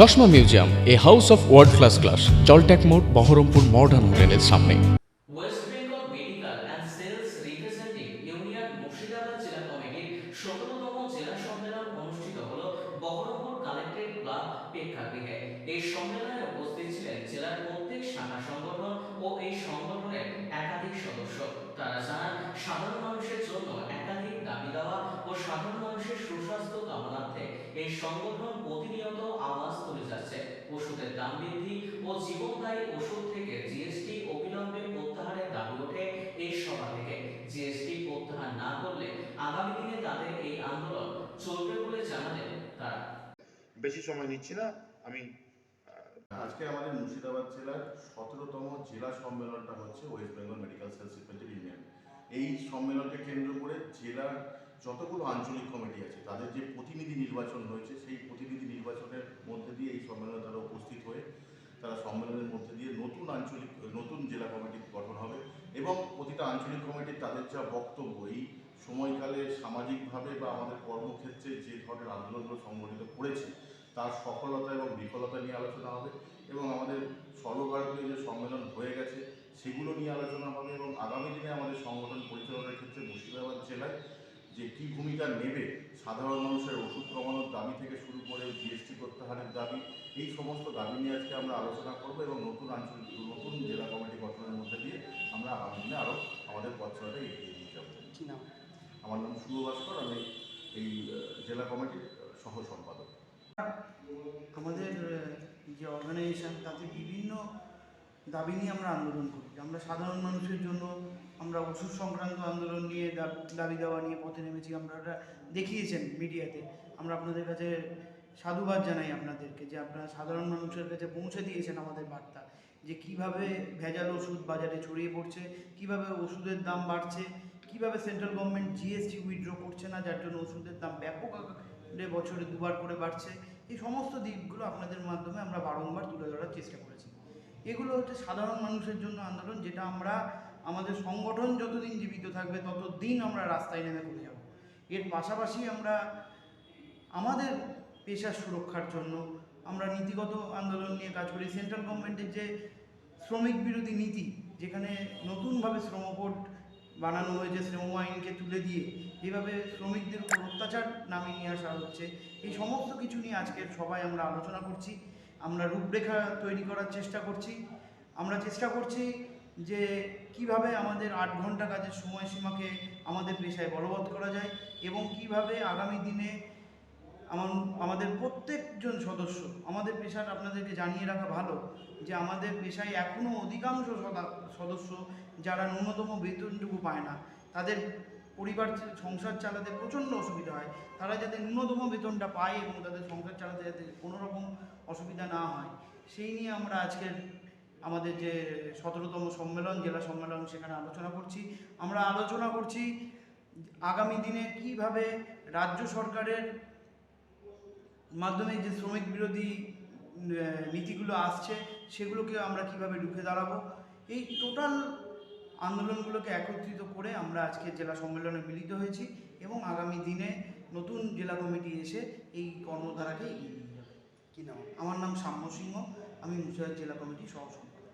চশমা museum, a house of world class class জলট্যাক মোড়, Baharampur modern হোটেলের সামনে। এই সম্মেলনে উপস্থিত ছিলেন জেলার কামনার্থে এই সংগঠন প্রতিনিয়ত আওয়াজ তুলে যাচ্ছে। ওষুধের দাম বৃদ্ধি ও জীবনদায়ী ওষুধ থেকে জিএসটি অবিলম্বে প্রত্যাহারের দাবি ওঠে এই সভা থেকে। জিএসটি প্রত্যাহার না করলে আগামী দিনে তাদের এই আন্দোলন চলবে বলে জানালেন তারা। বেশি সময় নিচ্ছি না আমি আজকে আমাদের মুর্শিদাবাদ জেলার সতেরোতম জেলা সম্মেলনটা হচ্ছে West Bengal medical sales representative union এই সম্মেলনকে কেন্দ্র করে জেলার যতগুলো আঞ্চলিক কমিটি আছে, তাদের যে প্রতিনিধি নির্বাচন হয়েছে, সেই প্রতিনিধি নির্বাচনের মধ্যে দিয়ে এই সম্মেলনে তারা উপস্থিত হয়ে, তারা সম্মেলনের মধ্যে দিয়ে নতুন আঞ্চলিক, নতুন জেলা কমিটি গঠন হবে এবং প্রতিটা আঞ্চলিক কমিটির তাদের যা বক্তব্য, এই সময়কালে সামাজিকভাবে বা আমাদের কর্মক্ষেত্রে যে ধরনের আন্দোলনগুলো সংগঠিত করেছে, তার সফলতা এবং বিফলতা নিয়ে আলোচনা হবে এবং আমাদের সর্বভারতীয় যে সম্মেলন হয়ে গেছে, সেগুলো নিয়ে আলোচনা হবে এবং আগামী দিনে আমাদের সংগঠন পরিচালনার ক্ষেত্রে মুর্শিদাবাদ জেলায় যে কী ভূমিকা নেবে সাধারণ মানুষের ওষুধ কমানোর দাবি থেকে শুরু করে জিএসটি প্রত্যাহারের দাবি এই সমস্ত দাবি নিয়ে আজকে আমরা আলোচনা করব এবং নতুন আঞ্চলিক নতুন জেলা কমিটি গঠনের মধ্যে দিয়ে আমরা আগামী দিনে আরও আমাদের পথ চলাটা এগিয়ে নিয়ে যাব। কি আমার নাম শুভ ভাস্কর আমি এই জেলা কমিটির সহ সম্পাদক। আমাদের যে অর্গানাইজেশন তাতে বিভিন্ন দাবি নিয়ে আমরা আন্দোলন করি। আমরা সাধারণ মানুষের জন্য আমরা ওষুধ সংক্রান্ত আন্দোলন নিয়ে দাবি দেওয়া নিয়ে পথে নেমেছি। আমরা ওটা দেখিয়েছেন মিডিয়াতে। আমরা আপনাদের কাছে সাধুবাদ জানাই আপনাদেরকে যে আপনারা সাধারণ মানুষের কাছে পৌঁছে দিয়েছেন আমাদের বার্তা যে কীভাবে ভেজাল ওষুধ বাজারে ছড়িয়ে পড়ছে, কীভাবে ওষুধের দাম বাড়ছে, কীভাবে সেন্ট্রাল গভর্নমেন্ট জিএসটি উইথড্র করছে না, যার জন্য ওষুধের দাম ব্যাপক আকারে বছরে দুবার করে বাড়ছে, এই সমস্ত দিকগুলো আপনাদের মাধ্যমে আমরা বারংবার তুলে ধরার চেষ্টা করেছি। এগুলো হচ্ছে সাধারণ মানুষের জন্য আন্দোলন, যেটা আমরা আমাদের সংগঠন যতদিন জীবিত থাকবে ততদিন আমরা রাস্তায় নেমে করে যাব। এর পাশাপাশি আমরা আমাদের পেশার সুরক্ষার জন্য আমরা নীতিগত আন্দোলন নিয়ে কাজ করি। সেন্ট্রাল গভর্নমেন্টের যে শ্রমিক বিরোধী নীতি, যেখানে নতুনভাবে শ্রম বোর্ড বানানো হয়েছে শ্রম আইনকে তুলে দিয়ে যেভাবে শ্রমিকদের উপর অত্যাচার নামিয়ে নিয়ে আসা হচ্ছে। এই সমস্ত কিছু নিয়ে আজকের সবাই আমরা আলোচনা করছি। আমরা রূপরেখা তৈরি করার চেষ্টা করছি। আমরা চেষ্টা করছি যে কীভাবে আমাদের আট ঘণ্টা কাজের সময়সীমাকে আমাদের পেশায় বলবৎ করা যায় এবং কীভাবে আগামী দিনে আমার আমাদের প্রত্যেকজন সদস্য, আমাদের পেশার আপনাদেরকে জানিয়ে রাখা ভালো যে আমাদের পেশায় এখনও অধিকাংশ সদা- সদস্য যারা ন্যূনতম বেতনটুকু পায় না, তাদের পরিবার সংসার চালাতে প্রচণ্ড অসুবিধা হয়, তারা যাতে ন্যূনতম বেতনটা পায় এবং তাদের সংসার চালাতে যাতে কোনো রকম অসুবিধা না হয়, সেই নিয়ে আমরা আজকের আমাদের যে সতেরোতম সম্মেলন, জেলা সম্মেলন সেখানে আলোচনা করছি। আমরা আলোচনা করছি আগামী দিনে কীভাবে রাজ্য সরকারের মাধ্যমে যে শ্রমিক বিরোধী নীতিগুলো আসছে, সেগুলোকে আমরা কীভাবে রুখে দাঁড়াবো, এই টোটাল আন্দোলনগুলোকে একত্রিত করে আমরা আজকে জেলা সম্মেলনে মিলিত হয়েছি এবং আগামী দিনে নতুন জেলা কমিটি এসে এই কর্মধারাকে এগিয়ে নিয়ে যাবে। কি আমার নাম সাম্য সিংহ, আমি মুর্শিদাবাদ জেলা কমিটির সহ সম্পাদক